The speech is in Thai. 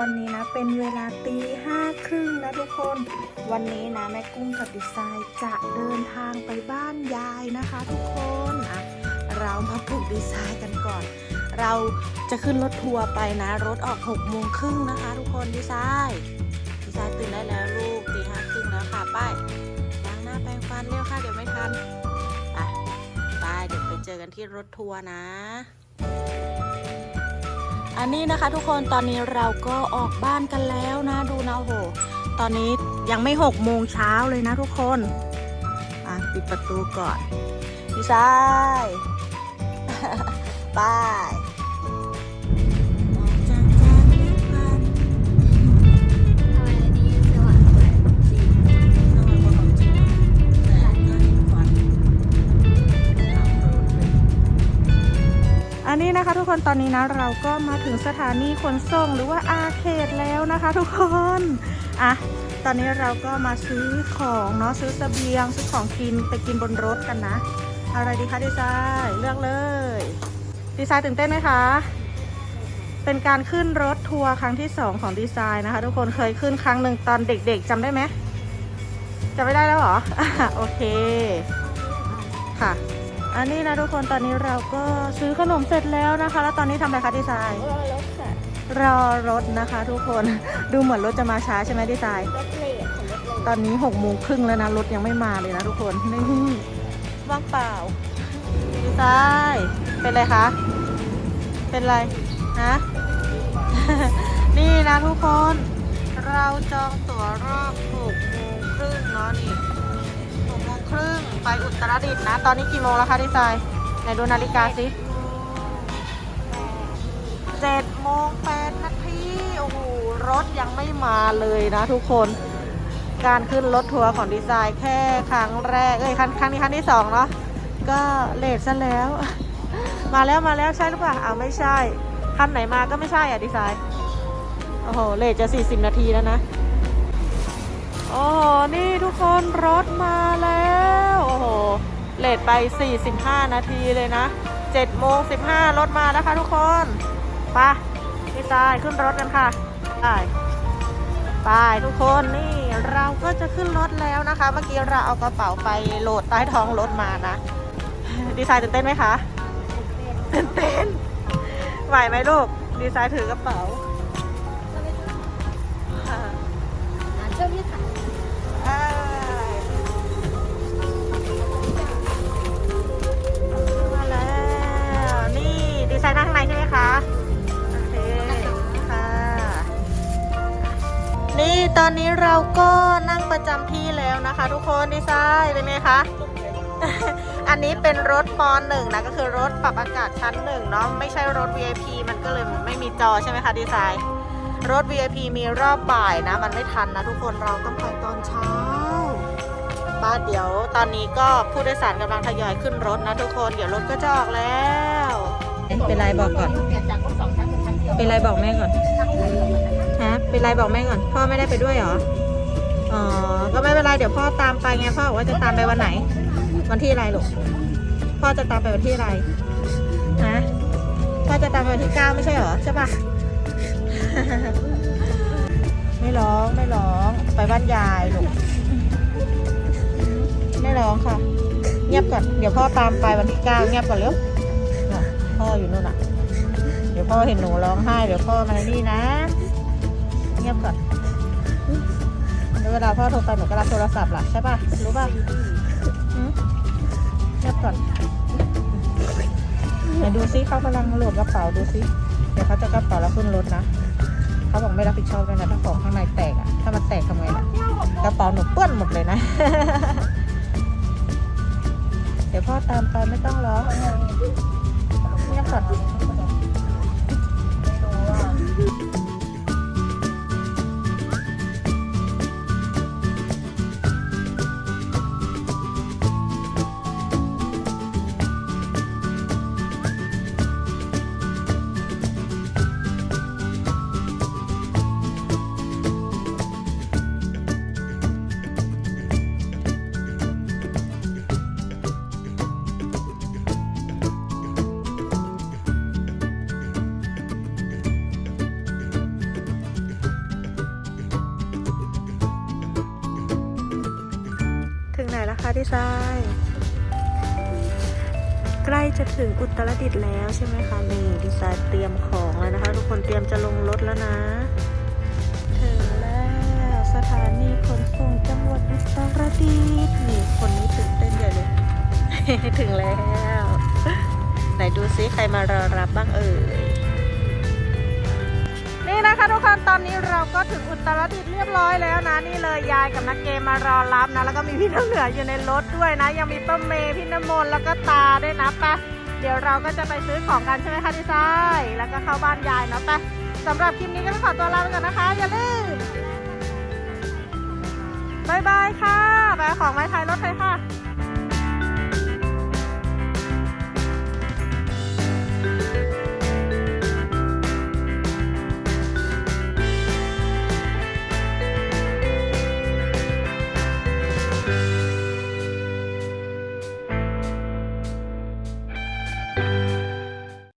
ตอนนี้นะเป็นเวลาตีห้าครึ่งนะทุกคน วันนี้นะแม่กุ้งกับดีไซน์จะเดินทางไปบ้านยายนะคะทุกคนอะเรามาปลุกดีไซน์กันก่อน เราจะขึ้นรถทัวร์ไปนะ รถออก6กโมงครึ่งนะคะ ทุกคนดีไซน์ดีไซน์ตื่นได้แล้วลูกตีห้าครึ่งแล้วค่ะไปล้างหน้าแปรงฟันเร็วค่ะเดี๋ยวไม่ทันไปไปเดี๋ยวไปเจอกันที่รถทัวร์นะ อันนี้นะคะทุกคนตอนนี้เราก็ออกบ้านกันแล้วนะดูนะโอ้โห ตอนนี้ยังไม่หกโมงเช้าเลยนะทุกคนอะปิดประตูก่อนพี่ชายบาย อันนี้นะคะทุกคนตอนนี้นะเราก็มาถึงสถานีขนส่งหรือว่าอาเขตแล้วนะคะทุกคนอะตอนนี้เราก็มาซื้อของเนาะซื้อเสบียงซื้อของกินไปกินบนรถกันนะอาอะไรดีคะดีไซน์เลือกเลยดีไซน์ตื่นเต้นไหมคะเป็นการขึ้นรถทัวร์ครั้งที่ 2 ของดีไซน์นะคะ ทุกคนเคยขึ้นครั้งหนึ่งตอนเด็กๆจำได้ไหมจำไม่ได้แล้วเหรอ โอเค ค่ะ อันนี้นะทุกคนตอนนี้เราก็ซื้อขนมเสร็จแล้วนะคะ แล้วตอนนี้ทำอะไรคะดีไซน์ๆว่ารถค่ะรอรถนะคะ ทุกคนดูเหมือนรถจะมาช้าใช่ไหมดีไซน์รถเลทของรถเลตอนนี้6กโมงครึ่งแล้วนะรถยังไม่มาเลยนะทุกคนนี่ว่างเปล่าดีไซน์เป็นไรคะเป็นไรฮะนี่นะทุกคน เราจองตั๋วรอบ6โมงครึ่งเนาะนี่ ครึ่งไปอุตรดิตถ์นะ ตอนนี้กี่โมงแล้วคะดีไซน์ไหนดูนาฬิกาสิ7โมง8นาทีโอ้โหรถยังไม่มาเลยนะทุกคน การขึ้นรถทัวร์ของดีไซน์แค่ครั้งแรกเอ้ยครั้งครั้งนี้ครั้งที่สองเนาะก็เลทซะแล้ว มาแล้วมาแล้วใช่หรือเปล่าอ้าวไม่ใช่คันไหนมาก็ไม่ใช่อะดีไซน์โอ้โหเลทจะ 40 นาทีแล้วนะ โอ้โห นี่ทุกคนรถมาแล้ว โอ้โห เลทไป 45 นาทีเลยนะ7โมง15 รถมาแล้วค่ะทุกคนไปะดีไซน์ขึ้นรถกันค่ะไปไปทุกคนนี่เราก็จะขึ้นรถแล้วนะคะ เมื่อกี้เราเอากระเป๋าไปโหลดใต้ท้องรถมานะ ดีไซน์ตื่นเต้นไหมคะตื่นเต้นไหวไหมลูก ดีไซน์ถือกระเป๋า เชื่อมที่ถ่ายอ้ยมาแล้ว นี่ ดีไซน์นั่งข้างในใช่ไหมคะ โอเค ค่ะ นี่ตอนนี้เราก็นั่งประจำที่แล้วนะคะ ทุกคน ดีไซน์เป็นไงคะ อันนี้เป็นรถปหนึ่งนะ ก็คือรถปรับอากาศชั้นหนึ่งเนาะ ไม่ใช่รถ VIP มันก็เลยไม่มีจอใช่ไหมคะ ดีไซน์ รถ VIP มีรอบบ่ายนะ มันไม่ทันนะทุกคนเราต้องไปตอนเช้าป้าเดี๋ยวตอนนี้ก็ผู้โดยสารกำลังทยอยขึ้นรถนะทุกคนเดี๋ยวรถก็จะออกแล้ว เป็นไรบอกก่อน เปลี่ยนจากรถสองชั้นเป็นชั้นเดียวเป็นไรบอกแม่ก่อนฮะเป็นไรบอกแม่ก่อน พ่อไม่ได้ไปด้วยเหรออ๋อก็ไม่เป็นไรเดี๋ยวพ่อตามไปไงพ่อบอกว่าจะตามไปวันไหน วันที่อะไรลูกพ่อจะตามไปวันที่อะไรฮะพ่อจะตามไปวันที่เก้าไม่ใช่เหรอใช่ปะ ไม่ร้องไม่ร้องไปบ้านยายลูกไม่ร้องค่ะ เงียบก่อนเดี๋ยวพ่อตามไปวันที่เก้าเงียบก่อนเร็วพ่ออยู่นู่นน่ะ เดี๋ยวพ่อเห็นหนูร้องไห้เดี๋ยวพ่อมานี่นะ เงียบก่อนแล้วเวลาพ่อโทรไปหนูก็รับโทรศัพท์ล่ะใช่ป่ะรู้ป่ะเงียบก่อนไหนดูซิเขากำลังโหลดกระเป๋าดูซิเดี๋ยวเขาจะกระเป๋าแล้วขึ้นรถนะ เขาบอกไม่รับผิดชอบด้วยนะถ้าของข้างในแตกอะถ้ามันแตกทำไงล่ะกระเป๋าหนูเปื้อนหมดเลยนะ เดี๋ยวพ่อตามไปไม่ต้องร้องเงียบก่อน คะดีไซน์ใกล้จะถึงอุตรดิตถ์แล้วใช่ไหมคะนี่ดีไซน์เตรียมของแล้วนะคะ ทุกคนเตรียมจะลงรถแล้วนะ ถึงแล้วสถานีขนส่งจังหวัดอุตรดิตถ์นี่คนนี้ตื่นเต้นใหญ่เลย ถึงแล้ว ไหนดูซิใครมารอรับบ้างเอ่ย นี่นะคะทุกคนตอนนี้เราก็ถึงอุตรดิตถ์เรียบร้อยแล้วนะ นี่เลยยายกับนักเกมมารอรับนะ แล้วก็มีพี่น้ำเหนืออยู่ในรถด้วยนะ ยังมีป้าเมย์พี่น้ำมนต์แล้วก็ตาด้วยนะไปะเดี๋ยวเราก็จะไปซื้อของกันใช่ไหมคะดีไซน์แล้วก็เข้าบ้านยายเนาะไปะสำหรับคลิปนี้ก็ต้องขอตัวลาไปก่อนนะคะ อย่าลืมบายบายค่ะไปของไม้ท้ายรถเลยค่ะ